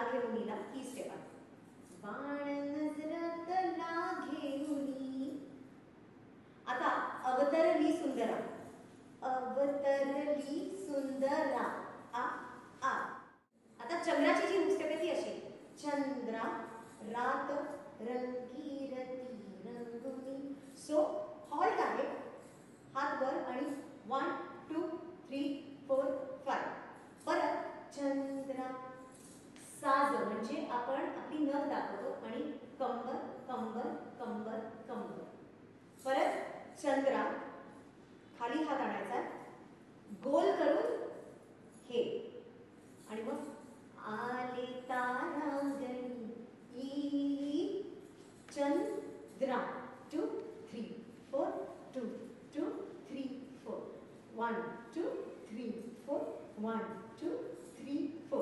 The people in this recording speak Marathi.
ला घेऊन ला ही स्टेप आहे बाण नजरात ला घेऊनी आता अवतरली सुंदरा अवतरली सुंदरा आ आ आता चंद्राची जी स्टेप ती अशी चंद्रा रात रंगीरती रंगुनी सो नाचणं म्हणजे आपण आपली नथ दाखवतो आणि कंबर कंबर कंबर कंबर. परत चंद्रा खाली हात आणायचा. गोल करून हे आणि मग आले तारांगणी ई Chandra. Two three four two two three four one two three four one two three four